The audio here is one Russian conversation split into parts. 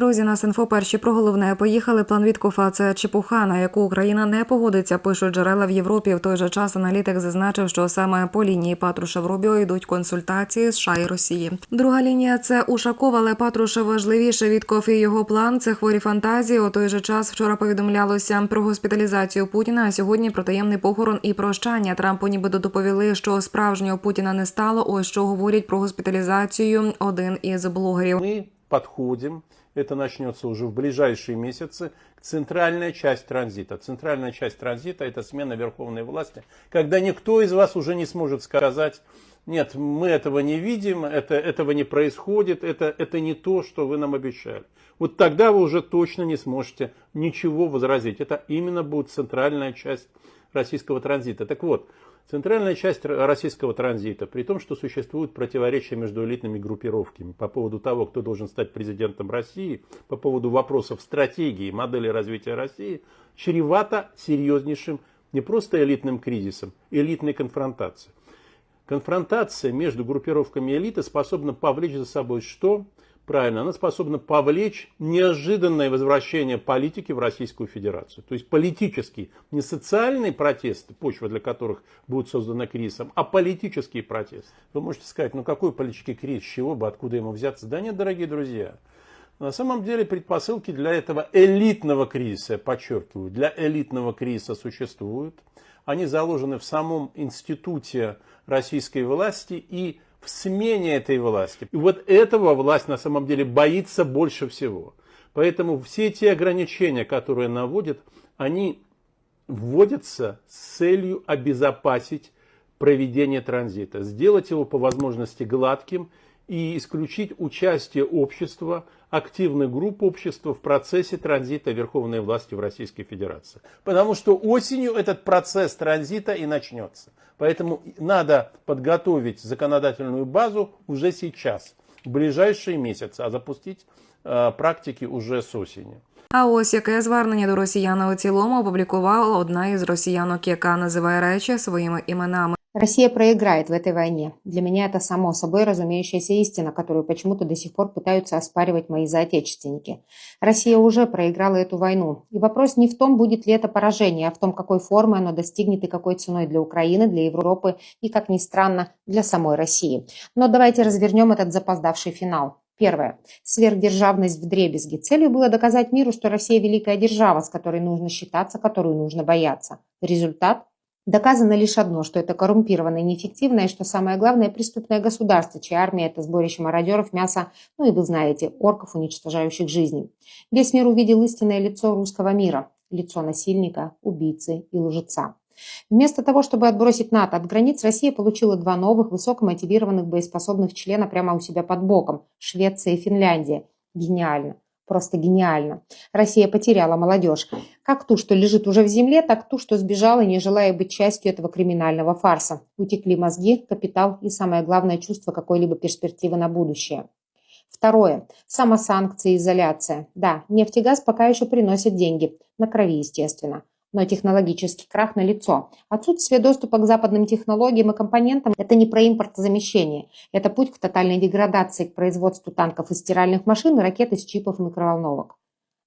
Друзі, нас інфо перші про головне поїхали. План Віткофа – це чепуха, на яку Україна не погодиться. Пишуть джерела в Європі. В той же час аналітик зазначив, що саме по лінії Патрушев Рубіо йдуть консультації США і Росії. Друга лінія це Ушаков, але Патрушев важливіше. Віткоф і його план це хворі фантазії. У той же час вчора повідомлялося про госпіталізацію Путіна. А сьогодні про таємний похорон і прощання. Трампу нібито доповіли, що справжнього Путіна не стало. Ось що говорять про госпіталізацію один із блогерів. Мы подходим, это начнется уже в ближайшие месяцы, центральная часть транзита. Центральная часть транзита – это смена верховной власти, когда никто из вас уже не сможет сказать, нет, мы этого не видим, это, этого не происходит, это, это не то, что вы нам обещали. Вот тогда вы уже точно не сможете ничего возразить. Это именно будет центральная часть российского транзита. Так вот, Центральная часть российского транзита, при том, что существуют противоречия между элитными группировками по поводу того, кто должен стать президентом России, по поводу вопросов стратегии, модели развития России, чревато серьезнейшим не просто элитным кризисом, элитной конфронтацией. Конфронтация между группировками элиты способна повлечь за собой что? Правильно, она способна повлечь неожиданное возвращение политики в Российскую Федерацию. То есть политический, не социальные протесты, почва для которых будут созданы кризисом, а политические протесты. Вы можете сказать, ну какой политический кризис, чего бы, откуда ему взяться? Да нет, дорогие друзья. На самом деле предпосылки для этого элитного кризиса, подчеркиваю, для элитного кризиса существуют. Они заложены в самом институте российской власти и в смене этой власти. И вот этого власть на самом деле боится больше всего. Поэтому все те ограничения, которые наводят, они вводятся с целью обезопасить проведение транзита, сделать его по возможности гладким и исключить участие общества, активных групп общества в процессе транзита верховной власти в Российской Федерации. Потому что осенью этот процесс транзита и начнется. Поэтому надо подготовить законодательную базу уже сейчас, в ближайшие месяцы, а запустить э, практики уже с осени. А ось яке звернення до росіян у цілому опублікувала одна із росіянок, яка називає речі своїми іменами. Россия проиграет в этой войне. Для меня это само собой разумеющаяся истина, которую почему-то до сих пор пытаются оспаривать мои соотечественники. Россия уже проиграла эту войну. И вопрос не в том, будет ли это поражение, а в том, какой формы оно достигнет и какой ценой для Украины, для Европы и, как ни странно, для самой России. Но давайте развернем этот запоздавший финал. Первое. Сверхдержавность в дребезге. Целью было доказать миру, что Россия великая держава, с которой нужно считаться, которую нужно бояться. Результат Доказано лишь одно, что это коррумпированное, неэффективное, и, что самое главное, преступное государство, чья армия – это сборище мародеров, мяса, ну и вы знаете, орков, уничтожающих жизни. Весь мир увидел истинное лицо русского мира – лицо насильника, убийцы и лжеца. Вместо того, чтобы отбросить НАТО от границ, Россия получила два новых, высокомотивированных, боеспособных члена прямо у себя под боком – Швеция и Финляндия. Гениально. Просто гениально. Россия потеряла молодежь. Как ту, что лежит уже в земле, так ту, что сбежала, не желая быть частью этого криминального фарса. Утекли мозги, капитал и, самое главное, чувство какой-либо перспективы на будущее. Второе. Самосанкции и изоляция. Да, нефть и газ пока еще приносят деньги. На крови, естественно. Но технологический крах налицо. Отсутствие доступа к западным технологиям и компонентам – это не про импортозамещение. Это путь к тотальной деградации, к производству танков из стиральных машин и ракет из чипов и микроволновок.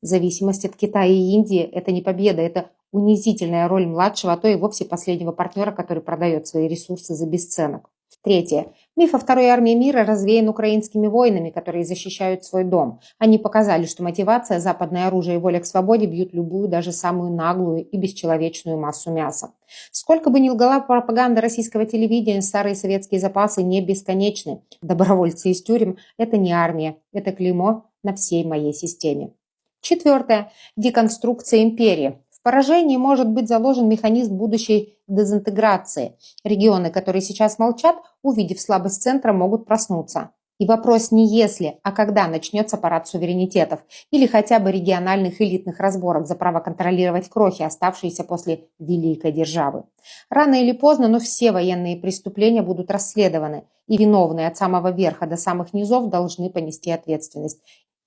Зависимость от Китая и Индии – это не победа, это унизительная роль младшего, а то и вовсе последнего партнера, который продает свои ресурсы за бесценок. Третье. Миф о второй армии мира развеян украинскими воинами, которые защищают свой дом. Они показали, что мотивация, западное оружие и воля к свободе бьют любую, даже самую наглую и бесчеловечную массу мяса. Сколько бы ни лгала пропаганда российского телевидения, старые советские запасы не бесконечны. Добровольцы из тюрем – это не армия, это клеймо на всей моей системе. Четвертое. Деконструкция империи. Поражении может быть заложен механизм будущей дезинтеграции. Регионы, которые сейчас молчат, увидев слабость центра, могут проснуться. И вопрос не если, а когда начнется парад суверенитетов или хотя бы региональных элитных разборок за право контролировать крохи, оставшиеся после великой державы. Рано или поздно, но все военные преступления будут расследованы, и виновные от самого верха до самых низов должны понести ответственность.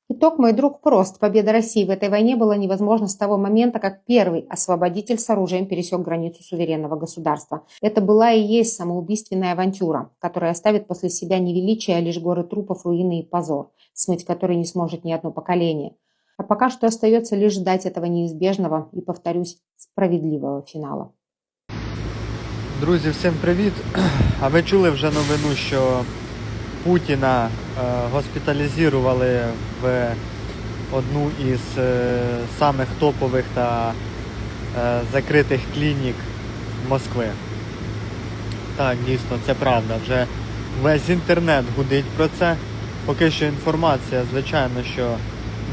Итог, мой друг, прост. Победа России в этой войне была невозможна с того момента, как первый освободитель с оружием пересек границу суверенного государства. Это была и есть самоубийственная авантюра, которая оставит после себя не величие, а лишь горы трупов, руины и позор. смыть который не сможет ни одно поколение. А пока что остается лишь ждать этого неизбежного и, повторюсь, справедливого финала. Друзі, всім привіт! А ви чули вже новину, що Путіна е, госпіталізували в одну із е, самих топових та е, закритих клінік Москви. Так, дійсно, це правда. Вже весь інтернет гудить про це. Поки що інформація, звичайно, що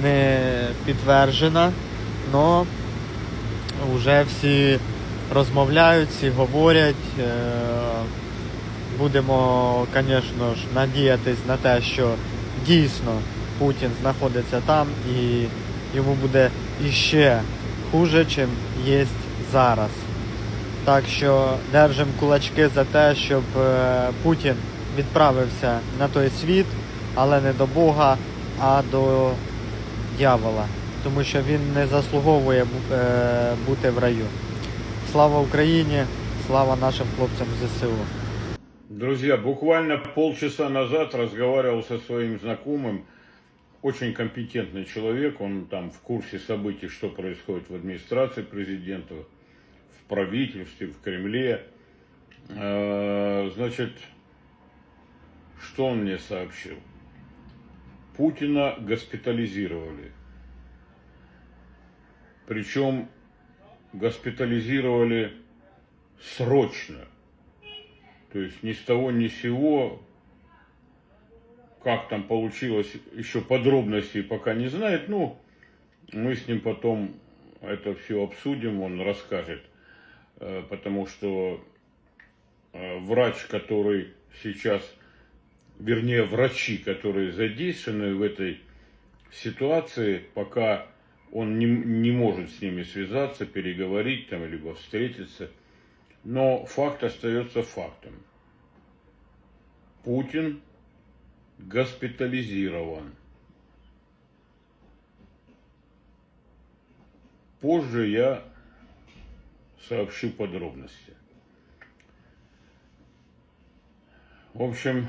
не підтверджена, але вже всі розмовляють, всі говорять. Будемо, звісно ж, надіятись на те, що дійсно Путін знаходиться там і йому буде іще хуже, чим є зараз. Так що держимо кулачки за те, щоб е, Путін відправився на той світ, але не до Бога, а до дьявола. Тому що він не заслуговує е, бути в раю. Слава Україні! Слава нашим хлопцям ЗСУ! Друзья, буквально полчаса назад разговаривал со своим знакомым, очень компетентный человек, он там в курсе событий, что происходит в администрации президента, в правительстве, в Кремле. Э, Значит, что он мне сообщил? Путина госпитализировали. Причем госпитализировали срочно. То есть ни с того ни с сего, как там получилось, еще подробностей пока не знает. Ну, мы с ним потом это все обсудим, он расскажет. Э, Потому что э, врач, который сейчас, вернее, врачи, которые задействованы в этой ситуации, пока он не, не может с ними связаться, переговорить там, либо встретиться – но факт остается фактом. Путин госпитализирован. Позже я сообщу подробности. В общем,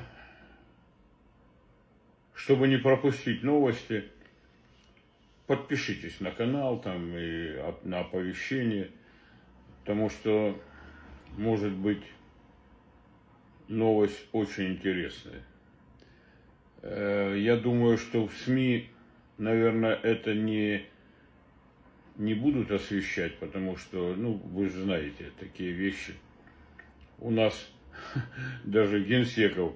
чтобы не пропустить новости, подпишитесь на канал там и на оповещение, потому что может быть новость очень интересная. Э, Я думаю, что в СМИ, наверное, это не, не будут освещать, потому что, ну, вы же знаете, такие вещи. У нас даже генсеков,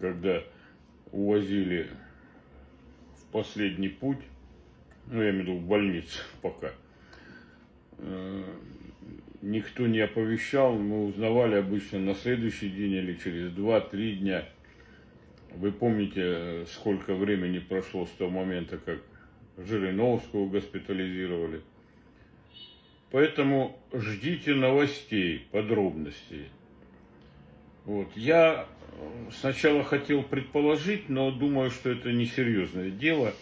когда увозили в последний путь, ну, я имею в виду в больницу пока, никто не оповещал, мы узнавали обычно на следующий день или через 2-3 дня. Вы помните, сколько времени прошло с того момента, как Жириновского госпитализировали. Поэтому ждите новостей, подробностей. Вот. Я сначала хотел предположить, но думаю, что это несерьезное дело.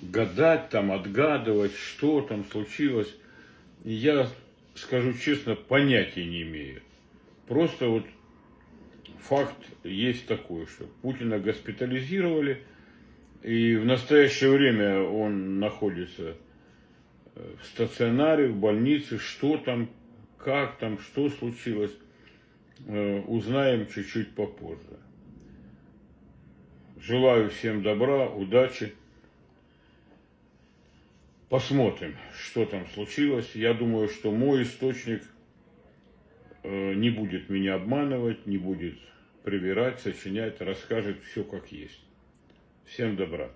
Гадать там, отгадывать, что там случилось. Я скажу честно, понятия не имею. Просто вот факт есть такой, что Путина госпитализировали, и в настоящее время он находится э, в стационаре, в больнице, что там, как там, что случилось, э, узнаем чуть-чуть попозже. Желаю всем добра, удачи. Посмотрим, что там случилось. Я думаю, что мой источник э, не будет меня обманывать, не будет привирать, сочинять, расскажет все как есть. Всем добра.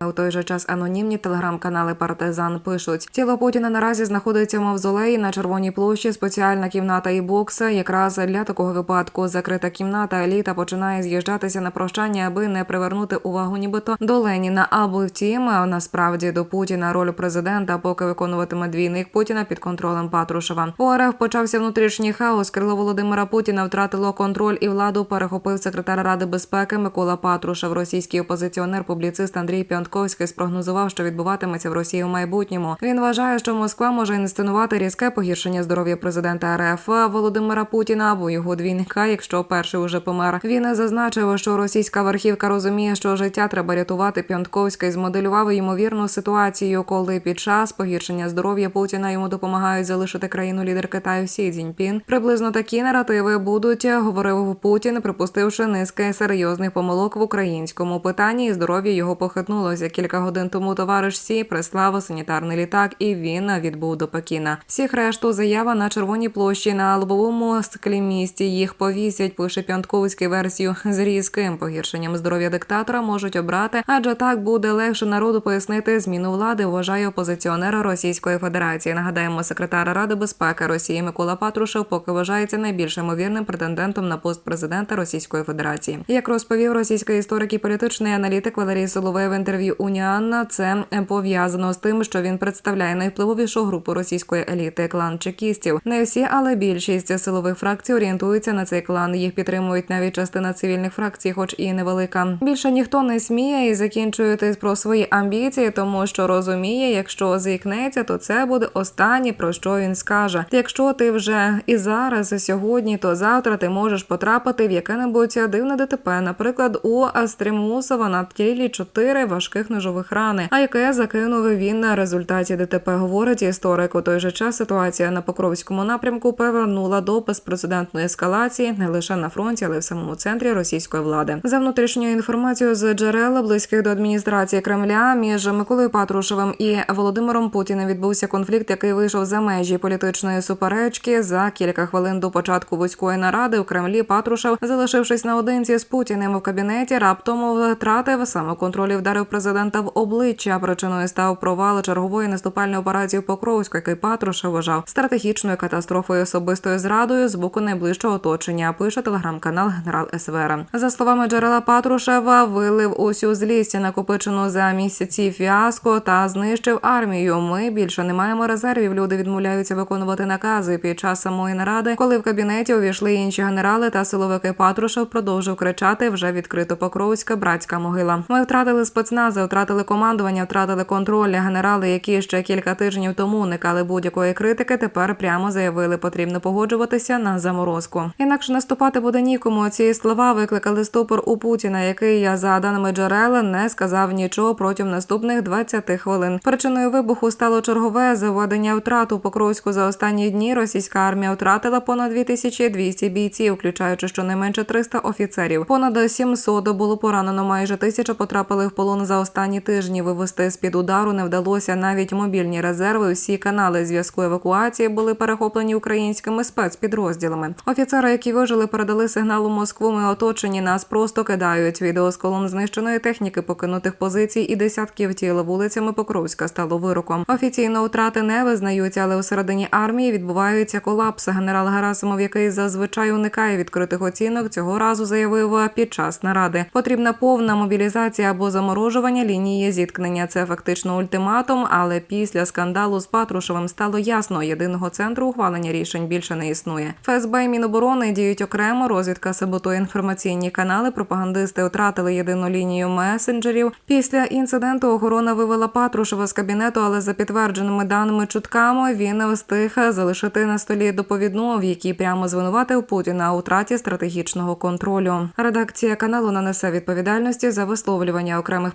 У той же час анонімні телеграм-канали Партизан пишуть: тіло Путіна наразі знаходиться в мавзолеї на червоній площі. Спеціальна кімната і бокса. Якраз для такого випадку закрита кімната. Еліта починає з'їжджатися на прощання, аби не привернути увагу, нібито до Леніна. Або втім, насправді до Путіна роль президента, поки виконуватиме двійник Путіна під контролем Патрушева. У РФ почався внутрішній хаос. Крило Володимира Путіна втратило контроль і владу. Перехопив секретар Ради безпеки Микола Патрушев. Російський опозиціонер, публіцист Андрій Піон Піонтковський спрогнозував, що відбуватиметься в Росії в майбутньому. Він вважає, що Москва може інсценувати різке погіршення здоров'я президента РФ Володимира Путіна або його двійника, якщо перший уже помер. Він зазначив, що російська верхівка розуміє, що життя треба рятувати. Піонтковський змоделював ймовірну ситуацію, коли під час погіршення здоров'я Путіна йому допомагають залишити країну лідер Китаю Сі Цзіньпін. Приблизно такі наративи будуть, говорив Путін, припустивши низки серйозних помилок в українському питанні, і здоров'я його похитнулося. Кілька годин тому товариш Сі прислав санітарний літак, і він відбув до Пекіна. Всіх решту заява на червоній площі на лобовому склі місті. Їх повісять. Пише Піонтковський версію з різким погіршенням здоров'я диктатора можуть обрати, адже так буде легше народу пояснити зміну влади. Вважає опозиціонера Російської Федерації. Нагадаємо, секретар Ради безпеки Росії Микола Патрушев поки вважається найбільш ймовірним претендентом на пост президента Російської Федерації. Як розповів російський історик і політичний аналітик Валерій Соловей в інтерв'ю Уніанна, це пов'язано з тим, що він представляє найвпливовішу групу російської еліти клан чекістів. Не всі, але більшість силових фракцій орієнтуються на цей клан. Їх підтримують навіть частина цивільних фракцій, хоч і невелика. Більше ніхто не сміє і закінчує про свої амбіції, тому що розуміє, якщо зікнеться, то це буде останнє про що він скаже. Якщо ти вже і зараз, і сьогодні, то завтра ти можеш потрапити в яке-небудь дивне ДТП. Наприклад, у Астримусова на тілі чотири важких ножових рани, а яке закинув він на результаті ДТП. Говорить історик. У той же час ситуація на Покровському напрямку повернула до безпрецедентної ескалації не лише на фронті, але й в самому центрі російської влади. За внутрішньою інформацією з джерел близьких до адміністрації Кремля між Миколою Патрушевим і Володимиром Путіним відбувся конфлікт, який вийшов за межі політичної суперечки. За кілька хвилин до початку вузької наради у Кремлі Патрушев, залишившись наодинці з Путіним у кабінеті, раптом втратив самоконтроль і вдарив президента в обличчя. Причиною став провал чергової наступальної операції в Покровську, який Патрушев вважав стратегічною катастрофою особистою зрадою з боку найближчого оточення. Пише телеграм-канал Генерал СВР. За словами джерела Патрушева, вилив усю злість накопичену за місяці фіаско та знищив армію. Ми більше не маємо резервів. Люди відмовляються виконувати накази під час самої наради, коли в кабінеті увійшли інші генерали та силовики Патрушев продовжив кричати вже відкрито Покровська братська могила. Ми втратили спецнази, втратили командування, втратили контроль. Генерали, які ще кілька тижнів тому уникали будь-якої критики, тепер прямо заявили, потрібно погоджуватися на заморозку. Інакше наступати буде нікому. Ці слова викликали ступор у Путіна, який я за даними джерел не сказав нічого протягом наступних 20 хвилин. Причиною вибуху стало чергове заведення втрат у Покровську за останні дні. Російська армія втратила понад 2200 бійців, включаючи щонайменше 300 офіцерів. Понад 700 було поранено. Майже тисяча потрапили в полон за останні тижні. Вивести з під удару не вдалося навіть мобільні резерви. Усі канали зв'язку евакуації були перехоплені українськими спецпідрозділами. Офіцери, які вижили, передали сигнал у Москву. Ми оточені нас просто кидають. Відео з колон знищеної техніки, покинутих позицій і десятків тіл вулицями Покровська стало вироком. Офіційно втрати не визнаються, але усередині армії відбуваються колапси. Генерал Герасимов, який зазвичай уникає відкритих оцінок, цього разу заявив під час наради. Потрібна повна мобілізація або заморожування лінії зіткнення. Це фактично ультиматум. Але після скандалу з Патрушевим стало ясно, єдиного центру ухвалення рішень більше не існує. ФСБ і Міноборони діють окремо. Розвідка саботує інформаційні канали. Пропагандисти втратили єдину лінію месенджерів. Після інциденту охорона вивела Патрушева з кабінету, але за підтвердженими даними чутками він встиг залишити на столі доповідну, в якій прямо звинуватив Путіна у втраті стратегічного контролю. Редакція каналу нанесе відповідальності за висловлювання окремих